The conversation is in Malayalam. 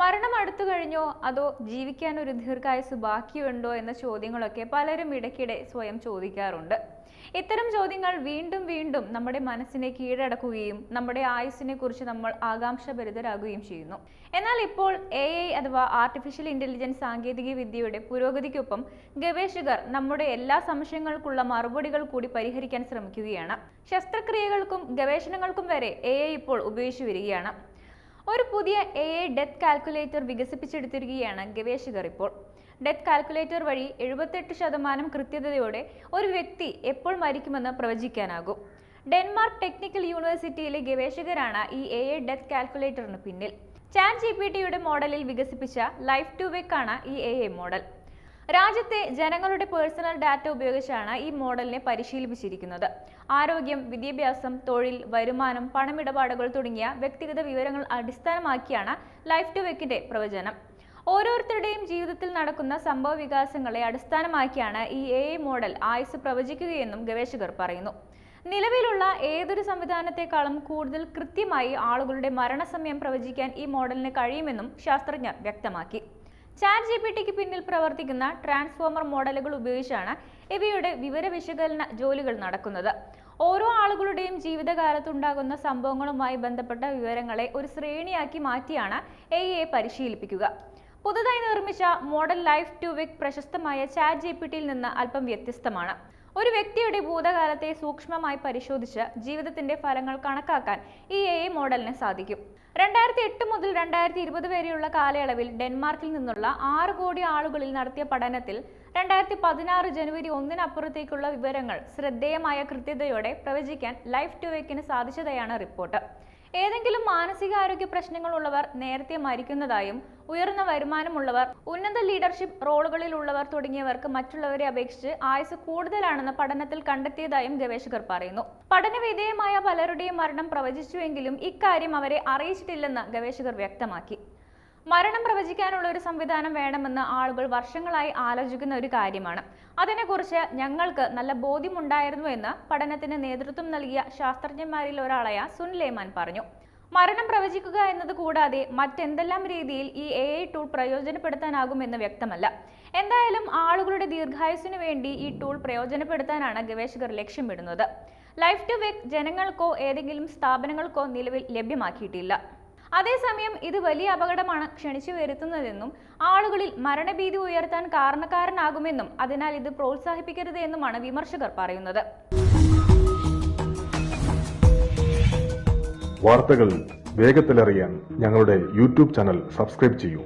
മരണം അടുത്തു കഴിഞ്ഞോ? അതോ ജീവിക്കാൻ ഒരു ദീർഘായുസ് ബാക്കിയുണ്ടോ എന്ന ചോദ്യങ്ങളൊക്കെ പലരും ഇടയ്ക്കിടെ സ്വയം ചോദിക്കാറുണ്ട്. ഇത്തരം ചോദ്യങ്ങൾ വീണ്ടും വീണ്ടും നമ്മുടെ മനസ്സിനെ കീഴടക്കുകയും നമ്മുടെ ആയുസ്സിനെ കുറിച്ച് നമ്മൾ ആകാംക്ഷഭരിതരാകുകയും ചെയ്യുന്നു. എന്നാൽ ഇപ്പോൾ എ ഐ അഥവാ ആർട്ടിഫിഷ്യൽ ഇന്റലിജൻസ് സാങ്കേതിക വിദ്യയുടെ പുരോഗതിക്കൊപ്പം ഗവേഷകർ നമ്മുടെ എല്ലാ സംശയങ്ങൾക്കുള്ള മറുപടികൾ കൂടി പരിഹരിക്കാൻ ശ്രമിക്കുകയാണ്. ശസ്ത്രക്രിയകൾക്കും ഗവേഷണങ്ങൾക്കും വരെ എ ഐ ഇപ്പോൾ ഉപയോഗിച്ചു വരികയാണ്. ഒരു പുതിയ എ ഐ ഡെത്ത് കാൽക്കുലേറ്റർ വികസിപ്പിച്ചെടുത്തിരിക്കുകയാണ് ഗവേഷകർ ഇപ്പോൾ. ഡെത്ത് കാൽക്കുലേറ്റർ വഴി എഴുപത്തെട്ട് ശതമാനം കൃത്യതയോടെ ഒരു വ്യക്തി എപ്പോൾ മരിക്കുമെന്ന് പ്രവചിക്കാനാകും. ഡെൻമാർക്ക് ടെക്നിക്കൽ യൂണിവേഴ്സിറ്റിയിലെ ഗവേഷകരാണ് ഈ എ ഐ ഡെത്ത് കാൽക്കുലേറ്ററിന് പിന്നിൽ. ചാൻ ജി പി ടിയുടെ മോഡലിൽ വികസിപ്പിച്ച ലൈഫ് ടു വെക്ക് ആണ് ഈ എ ഐ മോഡൽ രാജ്യത്തെ ജനങ്ങളുടെ പേഴ്സണൽ ഡാറ്റ ഉപയോഗിച്ചാണ് ഈ മോഡലിനെ പരിശീലിപ്പിച്ചിരിക്കുന്നത്. ആരോഗ്യം വിദ്യാഭ്യാസം തൊഴിൽ വരുമാനം പണമിടപാടുകൾ തുടങ്ങിയ വ്യക്തിഗത വിവരങ്ങൾ അടിസ്ഥാനമാക്കിയാണ് ലൈഫ് ടു വെക്കിന്റെ പ്രവചനം. ഓരോരുത്തരുടെയും ജീവിതത്തിൽ നടക്കുന്ന സംഭവ വികാസങ്ങളെ അടിസ്ഥാനമാക്കിയാണ് ഈ എ മോഡൽ ആയുസ് പ്രവചിക്കുകയെന്നും ഗവേഷകർ പറയുന്നു. നിലവിലുള്ള ഏതൊരു സംവിധാനത്തെക്കാളും കൂടുതൽ കൃത്യമായി ആളുകളുടെ മരണസമയം പ്രവചിക്കാൻ ഈ മോഡലിന് കഴിയുമെന്നും ശാസ്ത്രജ്ഞർ വ്യക്തമാക്കി. ചാറ്റ് ജി പി ടിക്ക് പിന്നിൽ പ്രവർത്തിക്കുന്ന ട്രാൻസ്ഫോമർ മോഡലുകൾ ഉപയോഗിച്ചാണ് ഇവയുടെ വിവര വിശകലന ജോലികൾ നടക്കുന്നത്. ഓരോ ആളുകളുടെയും ജീവിതകാലത്തുണ്ടാകുന്ന സംഭവങ്ങളുമായി ബന്ധപ്പെട്ട വിവരങ്ങളെ ഒരു ശ്രേണിയാക്കി മാറ്റിയാണ് എ എ പരിശീലിപ്പിക്കുക. പുതുതായി നിർമ്മിച്ച മോഡൽ ലൈഫ് ടു വിക് പ്രശസ്തമായ ചാറ്റ് ജി പി ടിയിൽ നിന്ന് അല്പം വ്യത്യസ്തമാണ്. ഒരു വ്യക്തിയുടെ ഭൂതകാലത്തെ സൂക്ഷ്മമായി പരിശോധിച്ച് ജീവിതത്തിന്റെ ഫലങ്ങൾ കണക്കാക്കാൻ ഈ എ മോഡലിന് സാധിക്കും. രണ്ടായിരത്തി എട്ട് മുതൽ രണ്ടായിരത്തി ഇരുപത് വരെയുള്ള കാലയളവിൽ ഡെൻമാർക്കിൽ നിന്നുള്ള ആറ് കോടി ആളുകളിൽ നടത്തിയ പഠനത്തിൽ രണ്ടായിരത്തി പതിനാറ് ജനുവരി ഒന്നിനപ്പുറത്തേക്കുള്ള വിവരങ്ങൾ ശ്രദ്ധേയമായ കൃത്യതയോടെ പ്രവചിക്കാൻ ലൈഫ് ടുവേക്കിന് സാധിച്ചതായാണ് റിപ്പോർട്ട്. ഏതെങ്കിലും മാനസികാരോഗ്യ പ്രശ്നങ്ങളുള്ളവർ നേരത്തെ മരിക്കുന്നതായും ഉയർന്ന വരുമാനമുള്ളവർ ഉന്നത ലീഡർഷിപ്പ് റോളുകളിലുള്ളവർ തുടങ്ങിയവർക്ക് മറ്റുള്ളവരെ അപേക്ഷിച്ച് ആയുസ് കൂടുതലാണെന്ന് പഠനത്തിൽ കണ്ടെത്തിയതായും ഗവേഷകർ പറയുന്നു. പഠനവിധേയമായ പലരുടെയും മരണം പ്രവചിച്ചുവെങ്കിലും ഇക്കാര്യം അവരെ അറിയിച്ചിട്ടില്ലെന്ന് ഗവേഷകർ വ്യക്തമാക്കി. മരണം പ്രവചിക്കാനുള്ള ഒരു സംവിധാനം വേണമെന്ന് ആളുകൾ വർഷങ്ങളായി ആലോചിക്കുന്ന ഒരു കാര്യമാണ്. അതിനെക്കുറിച്ച് ഞങ്ങൾക്ക് നല്ല ബോധ്യമുണ്ടായിരുന്നു എന്ന് പഠനത്തിന് നേതൃത്വം നൽകിയ ശാസ്ത്രജ്ഞന്മാരിൽ ഒരാളായ സുൻ ലേമാൻ പറഞ്ഞു. മരണം പ്രവചിക്കുക എന്നത് കൂടാതെ മറ്റെന്തെല്ലാം രീതിയിൽ ഈ എ ഐ ടൂൾ പ്രയോജനപ്പെടുത്താനാകുമെന്ന് വ്യക്തമല്ല. എന്തായാലും ആളുകളുടെ ദീർഘായുസിനു വേണ്ടി ഈ ടൂൾ പ്രയോജനപ്പെടുത്താനാണ് ഗവേഷകർ ലക്ഷ്യമിടുന്നത്. ലൈഫ് ടു വെക് ജനങ്ങൾക്കോ ഏതെങ്കിലും സ്ഥാപനങ്ങൾക്കോ നിലവിൽ ലഭ്യമാക്കിയിട്ടില്ല. അതേസമയം ഇത് വലിയ അപകടമാണ് ക്ഷണിച്ചു വരുത്തുന്നതെന്നും ആളുകളിൽ മരണഭീതി ഉയർത്താൻ കാരണക്കാരനാകുമെന്നും അതിനാൽ ഇത് പ്രോത്സാഹിപ്പിക്കരുത് എന്നുമാണ് വിമർശകർ പറയുന്നത്. വാർത്തകൾ വേഗത്തിലറിയാൻ ഞങ്ങളുടെ യൂട്യൂബ് ചാനൽ സബ്സ്ക്രൈബ് ചെയ്യൂ.